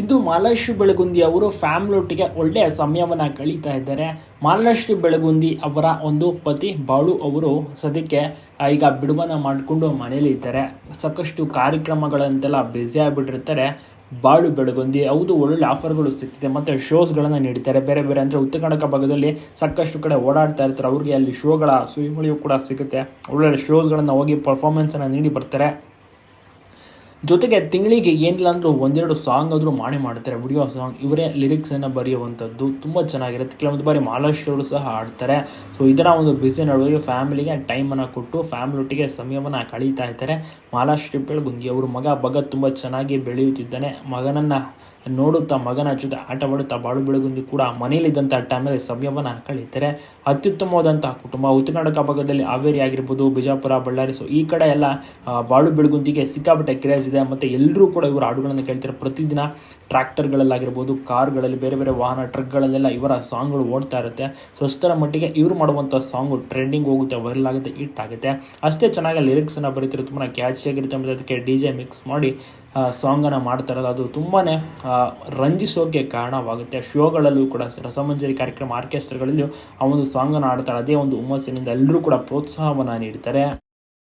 ಇದು ಮಾಲಾಶ್ರೀ ಬೆಳಗುಂದಿ ಅವರು ಫ್ಯಾಮಿಲಿ ಒಟ್ಟಿಗೆ ಒಳ್ಳೆಯ ಸಮಯವನ್ನು ಕಳೀತಾ ಇದ್ದಾರೆ. ಮಾಲಾಶ್ರೀ ಬೆಳಗುಂದಿ ಅವರ ಒಂದು ಪತಿ ಬಾಳು ಅವರು ಸದ್ಯಕ್ಕೆ ಈಗ ಬಿಡುವನ್ನು ಮಾಡಿಕೊಂಡು ಮನೆಯಲ್ಲಿ ಇದ್ದಾರೆ. ಸಾಕಷ್ಟು ಕಾರ್ಯಕ್ರಮಗಳಂತೆಲ್ಲ ಬ್ಯುಸಿ ಆಗಿಬಿಟ್ಟಿರ್ತಾರೆ. ಬಾಳು ಬೆಳಗುಂದಿ, ಹೌದು, ಒಳ್ಳೊಳ್ಳೆ ಆಫರ್ಗಳು ಸಿಗ್ತಿದೆ, ಮತ್ತು ಶೋಸ್ಗಳನ್ನು ನೀಡ್ತಾರೆ. ಬೇರೆ ಬೇರೆ ಅಂದರೆ ಉತ್ತರ ಕನ್ನಡ ಭಾಗದಲ್ಲಿ ಸಾಕಷ್ಟು ಕಡೆ ಓಡಾಡ್ತಾ ಇರ್ತಾರೆ. ಅವ್ರಿಗೆ ಅಲ್ಲಿ ಶೋಗಳ ಸುಳಿಮುಳಿಯು ಕೂಡ ಸಿಗುತ್ತೆ. ಒಳ್ಳೊಳ್ಳೆ ಶೋಸ್ಗಳನ್ನು ಹೋಗಿ ಪರ್ಫಾರ್ಮೆನ್ಸನ್ನು ನೀಡಿ ಬರ್ತಾರೆ. ಜೊತೆಗೆ ತಿಂಗಳಿಗೆ ಏನಿಲ್ಲ ಅಂದರೂ ಒಂದೆರಡು ಸಾಂಗ್ ಆದರೂ ಮಾಡಿ ಮಾಡ್ತಾರೆ ವಿಡಿಯೋ ಸಾಂಗ್ ಇವರೇ ಲಿರಿಕ್ಸನ್ನು ಬರೆಯುವಂಥದ್ದು ತುಂಬ ಚೆನ್ನಾಗಿರುತ್ತೆ. ಕೆಲವೊಂದು ಬಾರಿ ಅವರು ಸಹ ಆಡ್ತಾರೆ ಸೊ ಇದರ ಒಂದು ಬಿಸಿ ನಡುವೆ ಫ್ಯಾಮಿಲಿಗೆ ಟೈಮನ್ನು ಕೊಟ್ಟು ಫ್ಯಾಮಿಲಿ ಒಟ್ಟಿಗೆ ಸಮಯವನ್ನು ಕಳೀತಾ ಇದ್ದಾರೆ. ಮಾಲಾಶ್ರೀ ಬೆಳಗುಂದಿ ಅವರು ಮಗ ಭಗತ್ ತುಂಬ ಚೆನ್ನಾಗಿ ಬೆಳೆಯುತ್ತಿದ್ದಾನೆ. ಮಗನನ್ನು ನೋಡುತ್ತಾ ಮಗನ ಜೊತೆ ಆಟವಾಡುತ್ತಾ ಬಾಳು ಬೆಳಗುಂದಿ ಕೂಡ ಮನೆಯಲ್ಲಿದ್ದಂಥ ಟೈಮಲ್ಲಿ ಸಮಯವನ್ನು ಕಳೀತಾರೆ. ಅತ್ಯುತ್ತಮವಾದಂಥ ಕುಟುಂಬ. ಉತ್ತರ ಕರ್ನಾಟಕ ಭಾಗದಲ್ಲಿ ಹಾವೇರಿ ಆಗಿರ್ಬೋದು, ಬಿಜಾಪುರ, ಬಳ್ಳಾರಿ. ಸೊ ಈ ಕಡೆ ಎಲ್ಲ ಬಾಳು ಬೆಳಗುಂದಿಗೆ ಸಿಕ್ಕಾಪಟ್ಟೆ ಕ್ರೇಜ್ ಇದೆ. ಮತ್ತು ಎಲ್ಲರೂ ಕೂಡ ಇವರ ಹಾಡುಗಳನ್ನು ಕೇಳ್ತಾರೆ. ಪ್ರತಿದಿನ ಟ್ರ್ಯಾಕ್ಟರ್ಗಳಲ್ಲಾಗಿರ್ಬೋದು, ಕಾರ್ಗಳಲ್ಲಿ ಬೇರೆ ಬೇರೆ ವಾಹನ, ಟ್ರಕ್ಗಳಲ್ಲೆಲ್ಲ ಇವರ ಸಾಂಗ್ಗಳು ಓಡ್ತಾ ಇರುತ್ತೆ. ಸೊ ಮಟ್ಟಿಗೆ ಇವರು ಮಾಡುವಂಥ ಸಾಂಗು ಟ್ರೆಂಡಿಂಗ್ ಹೋಗುತ್ತೆ ವೈರಲ್ ಆಗುತ್ತೆ ಹಿಟ್ ಆಗುತ್ತೆ. ಅಷ್ಟೇ ಚೆನ್ನಾಗಿ ಲಿರಿಕ್ಸನ್ನು ಬರೀತಾರೆ. ತುಂಬ ಕ್ಯಾಚಿಯಾಗಿರುತ್ತೆ ಮತ್ತು ಅದಕ್ಕೆ ಡಿ ಜೆ ಮಿಕ್ಸ್ ಮಾಡಿ ಸಾಂಗನ್ನು ಮಾಡ್ತಾ ಇರೋದು. ಅದು ತುಂಬಾ ರಂಜಿಸೋಕೆ ಕಾರಣವಾಗುತ್ತೆ. ಶೋಗಳಲ್ಲೂ ಕೂಡ ರಸಮಂಜರಿ ಕಾರ್ಯಕ್ರಮ ಆರ್ಕೆಸ್ಟ್ರಾಗಳಲ್ಲೂ ಆ ಒಂದು ಸಾಂಗನ್ನು ಆಡ್ತಾರೆ ಅದೇ ಒಂದು ಹುಮ್ಮಸ್ಸಿನಿಂದ ಎಲ್ಲರೂ ಕೂಡ ಪ್ರೋತ್ಸಾಹವನ್ನು ನೀಡ್ತಾರೆ.